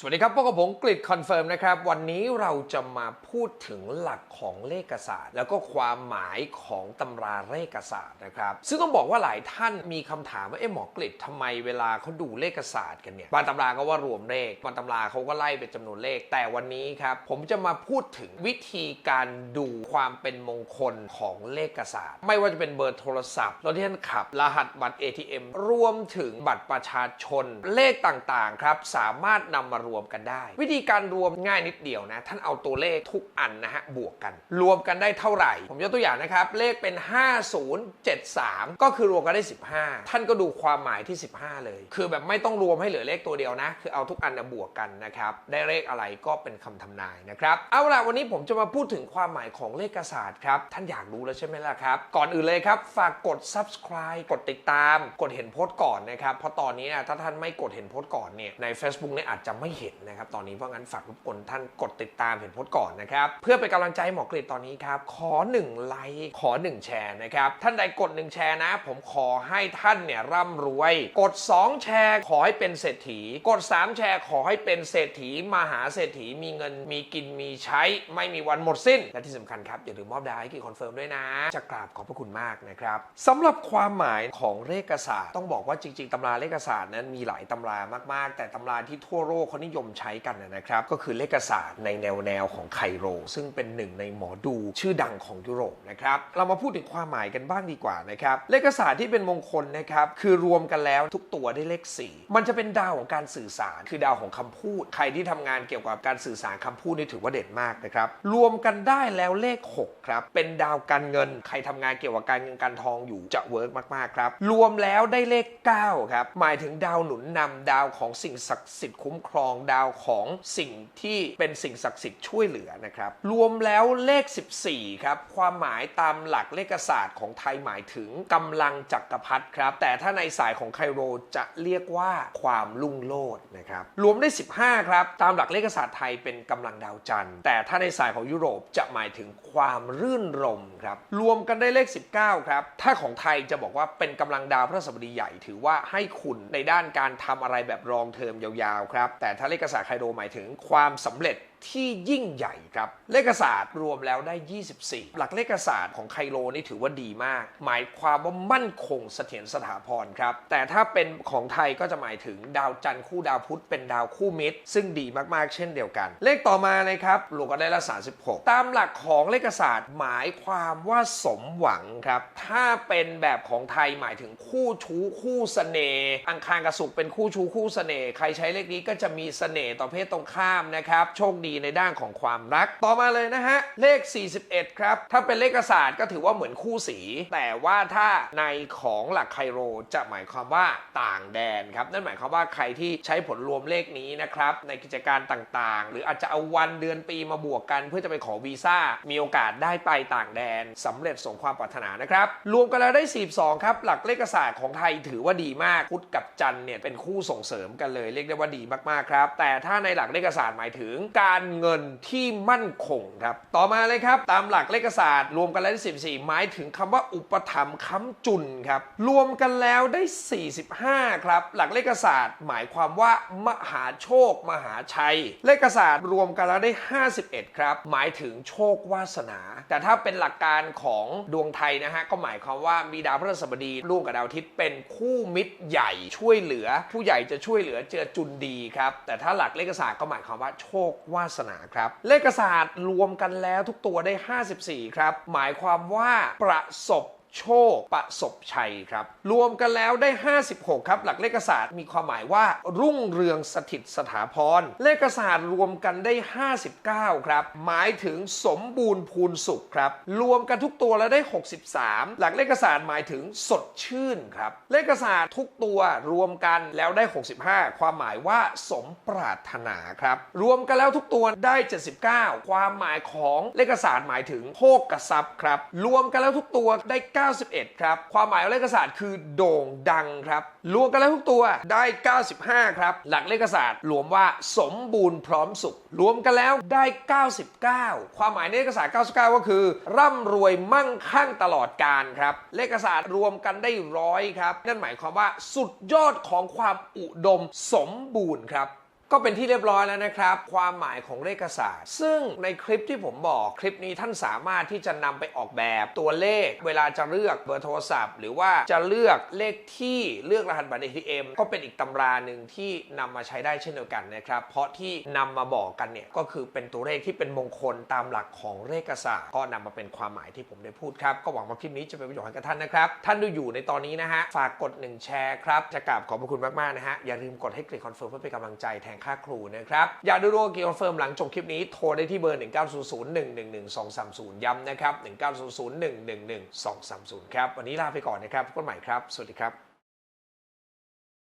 สวัสดีครับพวกกับผมกริดคอนเฟิร์มนะครับ วันนี้เราจะมาพูดถึงหลักของเลขศาสตร์ แล้วก็ความหมายของตำราเลขศาสตร์นะครับ ซึ่งต้องบอกว่าหลายท่านมีคำถามว่าเอ๊ะหมอกริดทำไมเวลาเขาดูเลขศาสตร์กันเนี่ยบางตำราก็ว่ารวมเลขบางตำราเขาก็ไล่เป็นจำนวนเลข แต่วันนี้ครับผมจะมาพูดถึงวิธีการดูความเป็นมงคลของเลขศาสตร์ ไม่ว่าจะเป็นเบอร์โทรศัพท์รถที่ท่านขับ รหัสบัตร ATM รวมถึงบัตรประชาชนเลขต่างๆครับสามารถนำมารวมกันได้ วิธีการรวมง่ายนิดเดียวนะ ท่านเอาตัวเลขทุกอันนะฮะบวกกัน รวมกันได้เท่าไหร่ ผมยกตัวอย่างนะครับ เลขเป็น 5073 ก็คือรวมกันได้ 15 ท่านก็ดูความหมายที่ 15 เลย คือแบบไม่ต้องรวมให้เหลือเลขตัวเดียวนะ คือเอาทุกอันนะบวกกันนะครับได้เลขอะไรก็เป็นคำทำนายนะครับเอาล่ะวันนี้ผมจะมาพูดถึงความหมายของเลขศาสตร์ครับท่านอยากรู้แล้วใช่ไหมล่ะครับก่อนอื่นเลยครับฝากกด subscribe กดติดตาม กดเห็นโพสต์ก่อนนะครับเพราะตอนนี้นะถ้าท่านไม่กดเห็นโพสต์ก่อนเนี่ยใน Facebook เนี่ยอาจจะไม่เห็นนะครับตอนนี้เพราะงั้นฝากรบกวนท่านกดติดตามเห็นโพสต์ก่อนนะครับ เพื่อเป็นกำลังใจให้หมอกรีดตอนนี้ครับ ขอ 1 ไลค์ขอ 1 แชร์นะครับ ท่านใดกด 1 แชร์นะ ผมขอให้ท่านเนี่ยร่ำรวย กด 2 แชร์ขอให้เป็นเศรษฐี กด 3 แชร์ขอให้เป็นเศรษฐีมหาเศรษฐีมีเงินมีกินมีใช้ ไม่มีวันหมดสิ้น และที่สำคัญครับ อย่าลืมมอบดาวให้กีคอนเฟิร์มด้วยนะ จะกราบขอบพระคุณมากนะครับสำหรับความหมายของเลขศาสตร์ ต้องบอกว่าจริง ๆตำราเลขศาสตร์นั้นมีหลายตำรามากๆ แต่ตำราที่ทั่วโลกเขานิยมใช้กันนะครับ ก็คือเลขศาสตร์ในแนวแนวของไคโร ซึ่งเป็นหนึ่งในหมอดูชื่อดังของยุโรปนะครับ เรามาพูดถึงความหมายกันบ้างดีกว่านะครับ เลขศาสตร์ที่เป็นมงคลนะครับ คือรวมกันแล้วทุกตัวได้เลขสี่มันจะเป็นดาวของการสื่อสาร คือดาวของคำพูด ใครที่ทำงานเกี่ยวกับการสื่อสารคำพูดนี่ถือว่าเด่นมากนะครับ รวมกันได้แล้วเลข 6 ครับ เป็นดาวการเงิน ใครทำงานเกี่ยวกับการเงินการทองอยู่จะเวิร์กมาก ๆ ครับ รวมแล้วได้เลข 9 ครับ หมายถึงดาวหนุนนำดาวของสิ่งศักดิ์สิทธิ์คุ้มครององดาวของสิ่งที่เป็นสิ่งศักดิ์สิทธิ์ช่วยเหลือนะครับ รวมแล้วเลข 14 ครับ ความหมายตามหลักเลขศาสตร์ของไทยหมายถึงกำลังจักรพรรดิครับ แต่ถ้าในสายของไคโรจะเรียกว่าความลุ่งโลดนะครับ รวมได้ 15 ครับ ตามหลักเลขศาสตร์ไทยเป็นกำลังดาวจันทร์ แต่ถ้าในสายของยุโรปจะหมายถึงความรื่นรมครับ รวมกันได้เลข 19 ครับ ถ้าของไทยจะบอกว่าเป็นกำลังดาวพระสบดีใหญ่ ถือว่าให้คุณในด้านการทำอะไรแบบรองเทอมยาวๆครับ แต่ทาเลกษาสตร์ไคโรหมายถึงความสำเร็จ ที่ยิ่งใหญ่ครับ เลขศาสตร์รวมแล้วได้ 24 หลักเลขศาสตร์ของไคโลนี่ถือว่าดีมาก หมายความว่ามั่นคงเสถียรสถาพรครับ แต่ถ้าเป็นของไทยก็จะหมายถึงดาวจันทร์คู่ดาวพุธเป็นดาวคู่มิตร ซึ่งดีมากๆ เช่นเดียวกัน เลขต่อมาเลยครับรวมกันได้ละ36 ตามหลักของเลขศาสตร์หมายความว่าสมหวังครับ ถ้าเป็นแบบของไทยหมายถึงคู่ชู้คู่เสน่ห์ อังคารกับศุกร์เป็นคู่ชู้คู่เสน่ห์ ใครใช้เลขนี้ก็จะมีเสน่ห์ต่อเพศตรงข้ามนะครับ โชคดีในด้านของความรัก ต่อมาเลยนะฮะ เลข 41 ครับ ถ้าเป็นเลขศาสตร์ก็ถือว่าเหมือนคู่สี แต่ว่าถ้าในของหลักไคโรจะหมายความว่าต่างแดนครับ นั่นหมายความว่าใครที่ใช้ผลรวมเลขนี้นะครับ ในกิจการต่างๆ หรืออาจจะเอาวันเดือนปีมาบวกกัน เพื่อจะไปขอวีซ่า มีโอกาสได้ไปต่างแดนสำเร็จสมความปรารถนานะครับ รวมกันแล้วได้ 42 ครับ หลักเลขศาสตร์ของไทยถือว่าดีมาก พุธกับจันเนี่ยเป็นคู่ส่งเสริมกันเลย เรียกได้ว่าดีมากๆครับ แต่ถ้าในหลักเลขศาสตร์หมายถึงการเงินที่มั่นคงครับ ต่อมาเลยครับ ตามหลักเลขศาสตร์รวมกันแล้วได้14 หมายถึงคำว่าอุปถัมภ์ค้ำจุนครับ รวมกันแล้วได้ 45 ครับ หลักเลขศาสตร์ หมายความว่ามหาโชค มหาชัย เลขศาสตร์รวมกันแล้วได้ 51 ครับ หมายถึงโชควาสนา แต่ถ้าเป็นหลักการของดวงไทยนะฮะก็หมายความว่ามีดาวพฤหัสบดีร่วมกับดาวอาทิตย์เป็นคู่มิตรใหญ่ช่วยเหลือ ผู้ใหญ่จะช่วยเหลือเจอจุนดีครับแต่ถ้าหลักเลขศาสตร์ก็หมายความว่าโชควาสนาครับ เลขศาสตร์รวมกันแล้วทุกตัวได้ 54 ครับ หมายความว่าประสบ โชคประสบชัยครับ รวมกันแล้วได้ 56 ครับ หลักเลขศาสตร์มีความหมายว่า รุ่งเรืองสถิตสถาพร เลขศาสตร์รวมกันได้ 59 ครับ หมายถึงสมบูรณ์พูนสุขครับ รวมกันทุกตัวแล้วได้ 63 หลักเลขศาสตร์หมายถึงสดชื่นครับ เลขศาสตร์ทุกตัวรวมกันแล้วได้ 65 ความหมายว่าสมปรารถนาครับ รวมกันแล้วทุกตัวได้ 79 ความหมายของเลขศาสตร์หมายถึงโภคกทรัพย์ครับ รวมกันแล้วทุกตัวได้91 ครับ ความหมายของเลขศาสตร์คือโด่งดังครับรวมกันแล้วทุกตัวได้ 95 ครับ หลักเลขศาสตร์รวมว่าสมบูรณ์พร้อมสุข รวมกันแล้วได้ 99 ความหมายในเลขศาสตร์ 99 ก็คือ ร่ำรวยมั่งคั่งตลอดการครับ เลขศาสตร์รวมกันได้ร้อยครับ นั่นหมายความว่าสุดยอดของความอุดมสมบูรณ์ครับ ก็เป็นที่เรียบร้อยแล้วนะครับ ความหมายของเลขศาสตร์ ซึ่งในคลิปที่ผมบอกคลิปนี้ท่านสามารถที่จะนำไปออกแบบตัวเลข เวลาจะเลือกเบอร์โทรศัพท์ หรือว่าจะเลือกเลขที่เลือกรหัสบัตร ATM ก็เป็นอีกตำราหนึ่งที่นำมาใช้ได้เช่นเดียวกันนะครับ เพราะที่นำมาบอกกันเนี่ยก็คือเป็นตัวเลขที่เป็นมงคลตามหลักของเลขศาสตร์ ก็นำมาเป็นความหมายที่ผมได้พูดครับก็หวังว่าคลิปนี้จะเป็นประโยชน์ให้กับท่านนะครับท่านดูอยู่ในตอนนี้นะฮะฝากกด1แชร์ครับจะกราบขอบพระคุณมากๆนะฮะอย่าลืมกดให้คลิกคอนเฟิร์มเพื่อเป็นกำลังใจแทนค่าครูนะครับ อยากดูรัวกี่คอนเฟิร์มหลังจบคลิปนี้โทรได้ที่เบอร์ 1900111230 ย้ำนะครับ 1900111230 ครับ วันนี้ลาไปก่อนนะครับพบกันใหม่ครับ สวัสดีครับ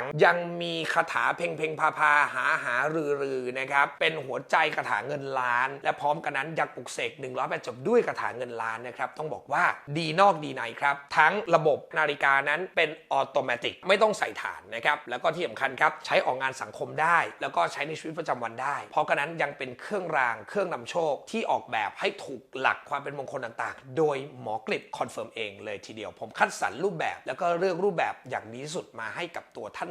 งยังมีคาถาเพ่งเพ่งพาพาหาหารือรือนะครับ เป็นหัวใจคาถาเงินล้าน และพร้อมกันนั้นยังปลุกเสก108จบด้วยคาถาเงินล้านนะครับ ต้องบอกว่าดีนอกดีในครับ ทั้งระบบนาฬิกานั้นเป็นออโตเมติกไม่ต้องใส่ฐานนะครับ แล้วก็ที่สำคัญครับใช้ออกงานสังคมได้ แล้วก็ใช้ในชีวิตประจำวันได้ เพราะกันนั้นยังเป็นเครื่องรางเครื่องนำโชคที่ออกแบบให้ถูกหลักความเป็นมงคลต่างๆ โดยหมอกลิบคอนเฟิร์มเองเลยทีเดียว ผมคัดสรรรูปแบบ แล้วก็เลือกรูปแบบอย่างดีที่สุดมาให้กับตัวท่าน